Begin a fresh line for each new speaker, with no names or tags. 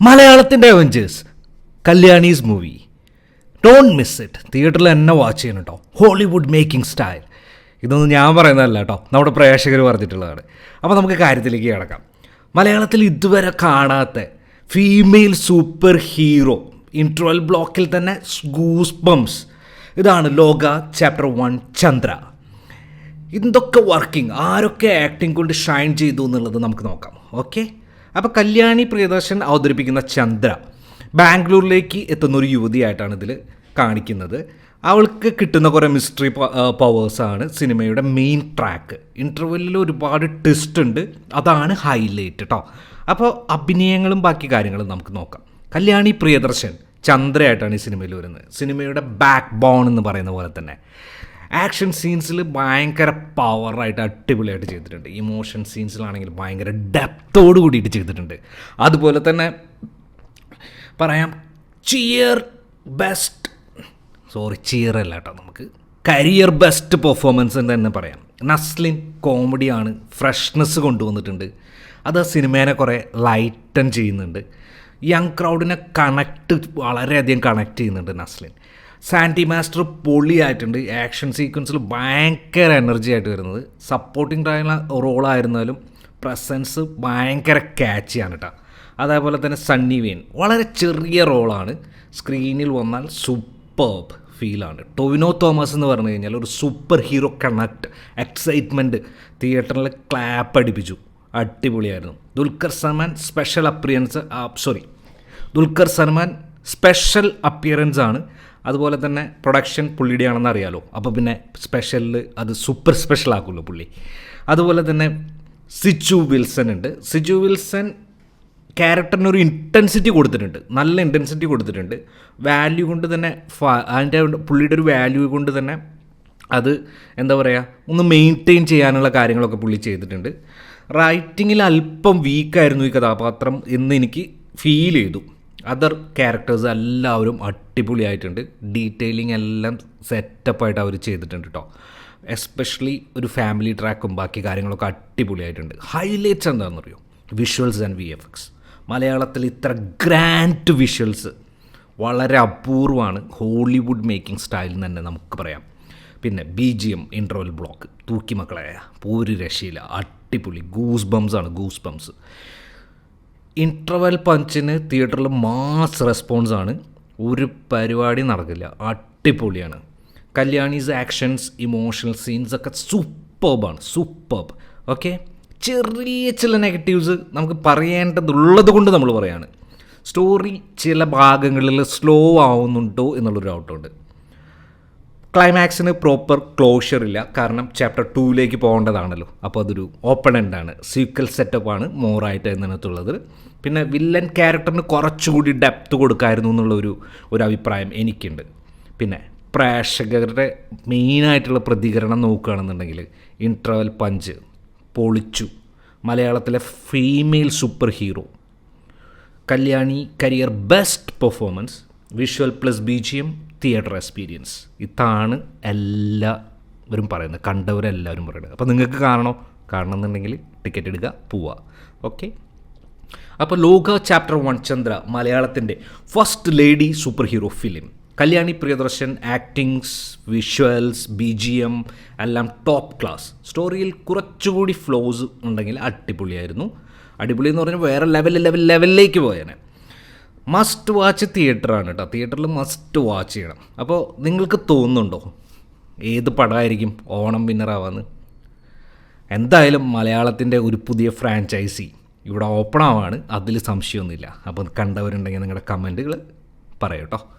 മലയാളത്തിന്റെ Avengers Kalyani's movie don't miss it തിയേറ്ററിൽ തന്നെ വാച്ച് ചെയ്യണം കേട്ടോ ഹോളിവുഡ് മേക്കിംഗ് സ്റ്റൈൽ ഇതൊന്നും ഞാൻ പറയുന്നതല്ല കേട്ടോ നമ്മുടെ പ്രേക്ഷകർ പറഞ്ഞിട്ടുള്ളതാണ്. അപ്പോൾ നമുക്ക് കാര്യത്തിലേക്ക് കിടക്കാം. മലയാളത്തിൽ ഇതുവരെ കാണാത്ത ഫീമെയിൽ സൂപ്പർ ഹീറോ ഇൻട്രോൽ ബ്ലോക്കിൽ തന്നെ ഗൂസ് ബംസ് ഇതാണ് ലോക ചാപ്റ്റർ വൺ ചന്ദ്ര എന്തൊക്കെ വർക്കിംഗ് ആരൊക്കെ ആക്ടിങ് കൊണ്ട് ഷൈൻ ചെയ്തു എന്നുള്ളത് നമുക്ക് നോക്കാം. ഓക്കെ അപ്പോൾ കല്യാണി പ്രിയദർശൻ അവതരിപ്പിക്കുന്ന ചന്ദ്ര ബാംഗ്ലൂരിലേക്ക് എത്തുന്ന ഒരു യുവതിയായിട്ടാണ് ഇതിൽ കാണിക്കുന്നത്. അവൾക്ക് കിട്ടുന്ന കുറേ മിസ്റ്ററി പവേഴ്സാണ് സിനിമയുടെ മെയിൻ ട്രാക്ക് ഇന്റർവെല്ലിൽ ഒരുപാട് ട്വിസ്റ്റ് ഉണ്ട്. അതാണ് ഹൈലൈറ്റ് കേട്ടോ അപ്പോൾ അഭിനയങ്ങളും ബാക്കി കാര്യങ്ങളും നമുക്ക് നോക്കാം. കല്യാണി പ്രിയദർശൻ ചന്ദ്രയായിട്ടാണ് ഈ സിനിമയിൽ വരുന്നത്. സിനിമയുടെ ബാക്ക് ബോൺ എന്ന് പറയുന്ന പോലെ തന്നെ. ആക്ഷൻ സീൻസിൽ ഭയങ്കര പവറായിട്ട് അടിപൊളിയായിട്ട് ചെയ്തിട്ടുണ്ട്. ഇമോഷൻ സീൻസിലാണെങ്കിൽ ഭയങ്കര ഡെപ്തോട് കൂടിയിട്ട് ചെയ്തിട്ടുണ്ട്. അതുപോലെ തന്നെ പറയാം ചിയർ ബെസ്റ്റ് സോറി ചിയർ അല്ല കേട്ടോ നമുക്ക്. കരിയർ ബെസ്റ്റ് പെർഫോമൻസ് എന്ന് തന്നെ പറയാം. നസ്ലിൻ കോമഡിയാണ് ഫ്രഷ്നെസ് കൊണ്ടുവന്നിട്ടുണ്ട്. അത് സിനിമേനെ കുറേ ലൈറ്റൻ ചെയ്യുന്നുണ്ട്. യങ് ക്രൗഡിനെ കണക്ട് വളരെയധികം കണക്ട് ചെയ്യുന്നുണ്ട് നസ്ലിൻ. സാന്റി മാസ്റ്റർ പൊളിയായിട്ടുണ്ട്. ആക്ഷൻ സീക്വൻസിൽ ഭയങ്കര എനർജി ആയിട്ട് വരുന്നത്. സപ്പോർട്ടിംഗ് റോളായിരുന്നാലും പ്രസൻസ് ഭയങ്കര ക്യാച്ചിയാണ് കേട്ടോ അതേപോലെ തന്നെ സണ്ണി വെയിൻ വളരെ ചെറിയ റോളാണ് സ്ക്രീനിൽ വന്നാൽ സൂപ്പർബ് ഫീലാണ് ടൊവിനോ തോമസ് എന്ന് പറഞ്ഞു കഴിഞ്ഞാൽ ഒരു സൂപ്പർ ഹീറോ കണക്ട് എക്സൈറ്റ്മെന്റ് തിയേറ്ററിൽ ക്ലാപ്പ് അടിപ്പിച്ചു. അടിപൊളിയായിരുന്നു. Dulquer Salmaan special appearance sorry Dulquer Salmaan special appearance ആണ്. അതുപോലെ തന്നെ പ്രൊഡക്ഷൻ പുള്ളിയുടെയാണെന്ന് അറിയാലോ. അപ്പോൾ പിന്നെ സ്പെഷ്യലിൽ അത് സൂപ്പർ സ്പെഷ്യൽ ആക്കുമല്ലോ പുള്ളി. അതുപോലെ തന്നെ സിജു വിൽസൺ ഉണ്ട്. സിജു വിൽസൺ ക്യാരക്ടറിന് ഒരു ഇന്റൻസിറ്റി കൊടുത്തിട്ടുണ്ട്. നല്ല ഇന്റൻസിറ്റി കൊടുത്തിട്ടുണ്ട്. വാല്യൂ കൊണ്ട് തന്നെ അതിന്റെ പുള്ളിയുടെ ഒരു വാല്യൂ കൊണ്ട് തന്നെ അത് എന്താ പറയുക ഒന്ന് മെയിന്റെയിൻ ചെയ്യാനുള്ള കാര്യങ്ങളൊക്കെ പുള്ളി ചെയ്തിട്ടുണ്ട്. റൈറ്റിങ്ങിൽ അല്പം വീക്കായിരുന്നു ഈ കഥാപാത്രം എന്ന് എനിക്ക് ഫീൽ ചെയ്തു. അതർ ക്യാരക്ടേഴ്സ് എല്ലാവരും അടിപൊളിയായിട്ടുണ്ട്. ഡീറ്റെയിലിംഗ് എല്ലാം സെറ്റപ്പായിട്ട് അവർ ചെയ്തിട്ടുണ്ട് കേട്ടോ എസ്പെഷ്യലി ഒരു ഫാമിലി ട്രാക്കും ബാക്കി കാര്യങ്ങളൊക്കെ അടിപൊളിയായിട്ടുണ്ട്. ഹൈലൈറ്റ്സ് എന്താണെന്ന് അറിയോ visuals and V F X മലയാളത്തിൽ ഇത്ര ഗ്രാൻഡ് വിഷ്വൽസ് വളരെ അപൂർവമാണ് ഹോളിവുഡ് മേക്കിംഗ് സ്റ്റൈലിൽ തന്നെ നമുക്ക് പറയാം. പിന്നെ B G M interval block തൂക്കി മക്കളെ രശീല അടിപൊളി. ഗൂസ് ബംസ് ആണ്. ഗൂസ് ബംസ് ഇൻട്രവൽ പഞ്ചിന് തിയേറ്ററിൽ മാസ് റെസ്പോൺസ് ആണ്. ഒരു പരിപാടി നടക്കില്ല. അടിപൊളിയാണ്. കല്യാണീസ് ആക്ഷൻസ് ഇമോഷണൽ സീൻസ് ഒക്കെ സൂപ്പർബാണ് സൂപ്പർബ് ഓക്കെ ചെറിയ ചില നെഗറ്റീവ്സ് നമുക്ക് പറയേണ്ടതുള്ളത് കൊണ്ട് നമ്മൾ പറയാണ്. സ്റ്റോറി ചില ഭാഗങ്ങളിൽ സ്ലോ ആവുന്നുണ്ടോ എന്നുള്ളൊരു ഡൗട്ടുണ്ട് ക്ലൈമാക്സിന് പ്രോപ്പർ ക്ലോഷർ ഇല്ല. കാരണം ചാപ്റ്റർ ടൂവിലേക്ക് പോകേണ്ടതാണല്ലോ. അപ്പോൾ അതൊരു ഓപ്പൺ എൻഡാണ്. സീക്വൽ സെറ്റപ്പാണ് മോറായിട്ട് എന്നതിനകത്തുള്ളത് പിന്നെ വില്ലൻ ക്യാരക്ടറിന് കുറച്ചുകൂടി ഡെപ്ത് കൊടുക്കായിരുന്നു എന്നുള്ളൊരു ഒരു അഭിപ്രായം എനിക്കുണ്ട്. പിന്നെ പ്രേക്ഷകരുടെ മെയിനായിട്ടുള്ള പ്രതികരണം നോക്കുകയാണെന്നുണ്ടെങ്കിൽ ഇൻട്രവൽ പഞ്ച് പൊളിച്ചു. മലയാളത്തിലെ female super hero Kalyani career best performance. Visual plus B G M. Theatre experience ഇതാണ് എല്ലാവരും പറയുന്നത്. കണ്ടവരെല്ലാവരും പറയുന്നത്. അപ്പോൾ നിങ്ങൾക്ക് കാണണോ? കാണണം എന്നുണ്ടെങ്കിൽ ടിക്കറ്റ് എടുക്കുക പോവുക. ഓക്കെ അപ്പോൾ ലോക ചാപ്റ്റർ വൺ ചന്ദ്ര മലയാളത്തിന്റെ first lady super hero film Kalyani Priyadarshan actings visuals B G M എല്ലാം ടോപ്പ് ക്ലാസ് സ്റ്റോറിയിൽ കുറച്ചുകൂടി ഫ്ലോസ് ഉണ്ടെങ്കിൽ അടിപൊളിയായിരുന്നു. അടിപൊളി എന്ന് പറഞ്ഞാൽ വേറെ ലെവൽ ലെവൽ ലെവലിലേക്ക് പോയേനെ. മസ്റ്റ് വാച്ച് തിയേറ്ററാണ് കേട്ടോ തിയേറ്ററിൽ മസ്റ്റ് വാച്ച് ചെയ്യണം. അപ്പോൾ നിങ്ങൾക്ക് തോന്നുന്നുണ്ടോ? ഏത് പടമായിരിക്കും ഓണം വിന്നറാവാന്ന്? എന്തായാലും മലയാളത്തിന്റെ ഒരു പുതിയ ഫ്രാഞ്ചൈസി ഇവിടെ ഓപ്പൺ ആവാണ് അതിൽ സംശയമൊന്നുമില്ല. അപ്പോൾ കണ്ടവരുണ്ടെങ്കിൽ നിങ്ങളുടെ കമന്റുകൾ പറയട്ടോ